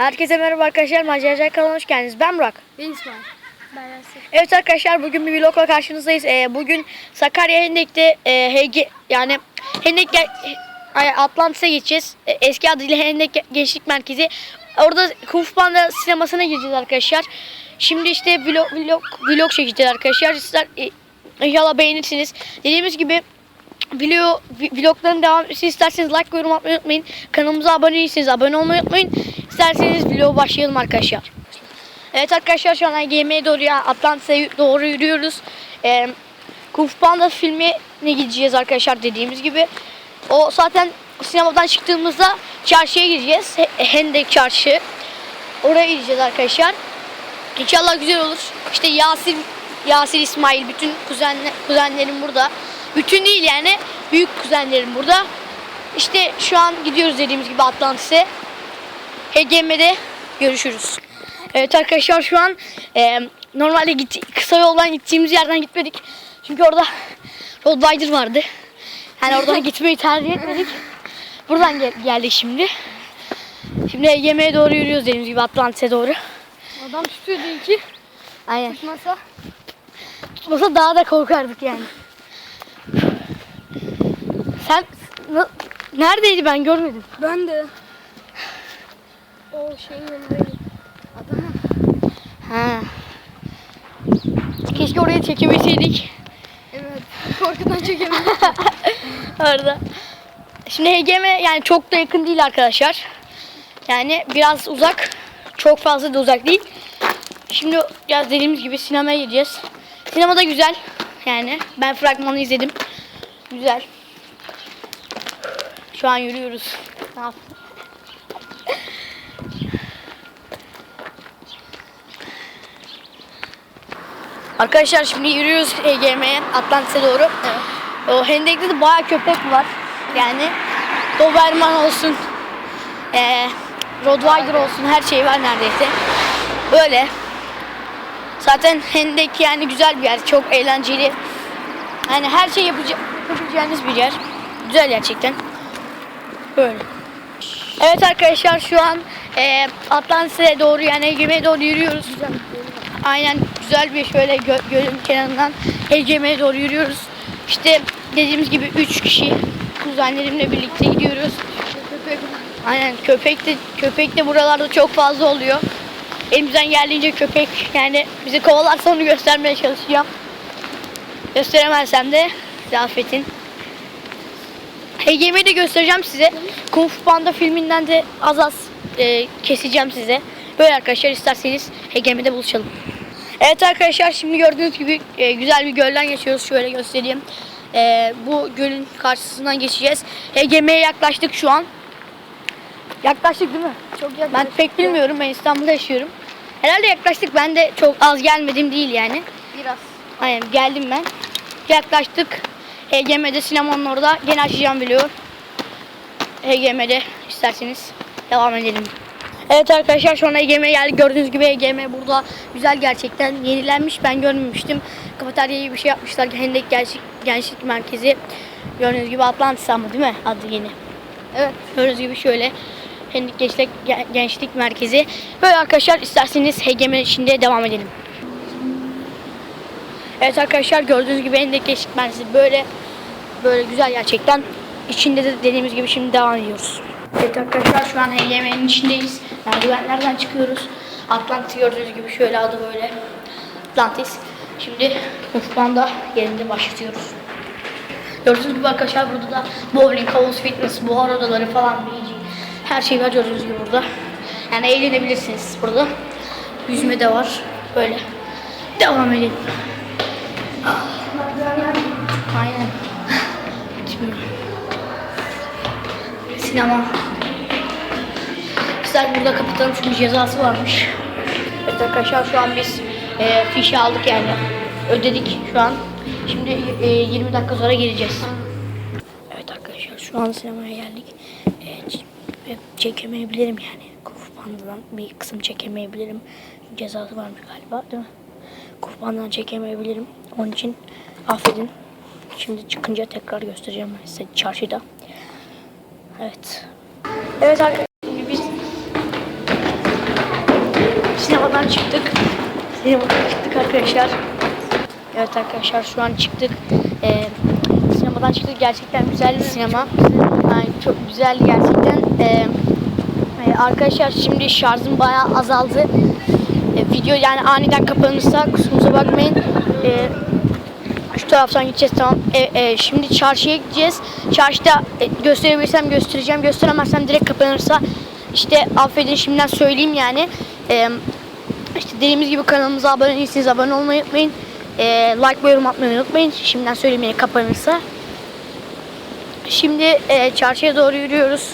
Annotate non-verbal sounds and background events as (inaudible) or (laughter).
Herkese merhaba arkadaşlar. Maceracı kanalına hoş geldiniz. Ben Burak. Ben İsmail. Ben Yasin. Evet arkadaşlar bugün bir vlogla karşınızdayız. Ee, bugün Sakarya Hendek'te e, Hege, yani Hendek Atlantis'e geçeceğiz. E, eski adıyla Hendek Ge- Gençlik Merkezi. Orada Panda sinemasına gireceğiz arkadaşlar. Şimdi işte vlog, vlog, vlog çekeceğiz arkadaşlar. Sizler e, inşallah beğenirsiniz. Dediğimiz gibi video vi- vlogların devam isterseniz like yorum atmayı unutmayın. Kanalımıza abone değilseniz abone olmayı unutmayın. İsterseniz vloga başlayalım arkadaşlar. Evet arkadaşlar şu an yemeğe doğru ya Atlantis'e doğru yürüyoruz. Ee, Kung Fu Panda filmine gideceğiz arkadaşlar dediğimiz gibi. O zaten sinemadan çıktığımızda çarşıya gideceğiz. He- Hendek Çarşı. Oraya gideceğiz arkadaşlar. İnşallah güzel olur. İşte Yasir, Yasir İsmail bütün kuzenle, kuzenlerim burada. Bütün değil yani büyük kuzenlerim burada. İşte şu an gidiyoruz dediğimiz gibi Atlantis'e. HGM'de görüşürüz. Evet arkadaşlar şu an e, normalde git, kısa yoldan gittiğimiz yerden gitmedik. Çünkü orada Road Rider vardı. Yani oradan (laughs) gitmeyi tercih etmedik. Buradan gel- geldik şimdi. Şimdi yemeğe doğru yürüyoruz dediğimiz gibi Atlantis'e doğru. Adam tutuyordu iki. Aynen. Tutmasa. Tutmasa daha da korkardık yani. Sen neredeydi ben görmedim. Ben de. O şeyin yanındayım. Adamın. Ha. Keşke oraya çekemeseydik. Evet. (laughs) Korkudan çekemedim. (laughs) Orada. Şimdi HGM yani çok da yakın değil arkadaşlar. Yani biraz uzak. Çok fazla da uzak değil. Şimdi ya dediğimiz gibi sinemaya gideceğiz. Sinema da güzel. Yani ben fragmanı izledim. Güzel. Şu an yürüyoruz. Ne yap- Arkadaşlar şimdi yürüyoruz EGM'ye Atlantis'e doğru. O Hendek'te de bayağı köpek var. Yani Doberman olsun, eee Rottweiler olsun her şey var neredeyse. Böyle. Zaten Hendek yani güzel bir yer. Çok eğlenceli. Yani her şey yapabileceğiniz bir yer. Güzel gerçekten. Böyle. Evet arkadaşlar şu an eee Atlantis'e doğru yani EGM'ye doğru yürüyoruz. Aynen güzel bir şöyle gö- gölün kenarından EGM'ye doğru yürüyoruz. İşte dediğimiz gibi 3 kişi kuzenlerimle birlikte gidiyoruz. Aynen köpek de köpek de buralarda çok fazla oluyor. Elimizden geldiğince köpek yani bizi kovalarsa onu göstermeye çalışacağım. Gösteremezsem de size affetin. HGM'yi de göstereceğim size. Kung Fu Panda filminden de az az e, keseceğim size. Böyle arkadaşlar isterseniz HGM'de buluşalım. Evet arkadaşlar şimdi gördüğünüz gibi e, güzel bir gölden geçiyoruz. Şöyle göstereyim. E, bu gölün karşısından geçeceğiz. HGM'ye yaklaştık şu an. Yaklaştık değil mi? Çok yaklaşık. Ben pek bilmiyorum. Ben İstanbul'da yaşıyorum. Herhalde yaklaştık. Ben de çok az gelmedim değil yani. Biraz. Aynen geldim ben. Yaklaştık. HGM'de sinemanın orada. Gene açacağım biliyor. HGM'de isterseniz devam edelim. Evet arkadaşlar şu an geldik. Gördüğünüz gibi HGM burada güzel gerçekten. Yenilenmiş. Ben görmemiştim. Kafeterya gibi bir şey yapmışlar. Hendek Gençlik, Gençlik Merkezi. Gördüğünüz gibi Atlantis ama değil mi? Adı yeni. Evet. Gördüğünüz gibi şöyle Pendik Gençlik, Gen- Gençlik Merkezi. Böyle arkadaşlar isterseniz HGM'nin içinde devam edelim. Evet arkadaşlar gördüğünüz gibi Pendik Gençlik Merkezi böyle böyle güzel gerçekten. İçinde de dediğimiz gibi şimdi devam ediyoruz. Evet arkadaşlar şu an HGM'nin içindeyiz. Merdivenlerden çıkıyoruz. Atlantis gördüğünüz gibi şöyle adı böyle. Atlantis. Şimdi Kufman'da yerinde başlatıyoruz. Gördüğünüz gibi arkadaşlar burada da bowling, havuz, fitness, buhar odaları falan her şey var gördüğünüz gibi burada. Yani eğlenebilirsiniz burada. Yüzme de var. Böyle. Devam edelim. Aynen. (laughs) Sinema. Güzel burada kapatalım çünkü cezası varmış. Evet arkadaşlar şu an biz e, fişi aldık yani. Ödedik şu an. Şimdi e, 20 dakika sonra geleceğiz. Evet arkadaşlar şu an sinemaya geldik. E, e, çekemeyebilirim yani. Kuf Panda'dan bir kısım çekemeyebilirim. Cezası varmış galiba değil mi? Kuf Panda'dan çekemeyebilirim. Onun için affedin. Şimdi çıkınca tekrar göstereceğim size çarşıda. Evet. Evet arkadaşlar sinemadan çıktık. Sinemadan çıktık arkadaşlar. Evet arkadaşlar şu an çıktık. Ee, sinemadan çıktık. Gerçekten güzeldi sinema. Yani çok güzeldi gerçekten. Ee, e, arkadaşlar şimdi şarjım bayağı azaldı. Ee, video yani aniden kapanırsa kusurumuza bakmayın. Ee, şu taraftan gideceğiz tamam. E, e, şimdi çarşıya gideceğiz. Çarşıda e, gösterebilirsem göstereceğim. Gösteremezsem direkt kapanırsa işte affedin şimdiden söyleyeyim yani. E, işte dediğimiz gibi kanalımıza abone değilseniz abone olmayı unutmayın. E, like ve yorum atmayı unutmayın. Şimdiden söyleyeyim yani kapanırsa. Şimdi e, çarşıya doğru yürüyoruz.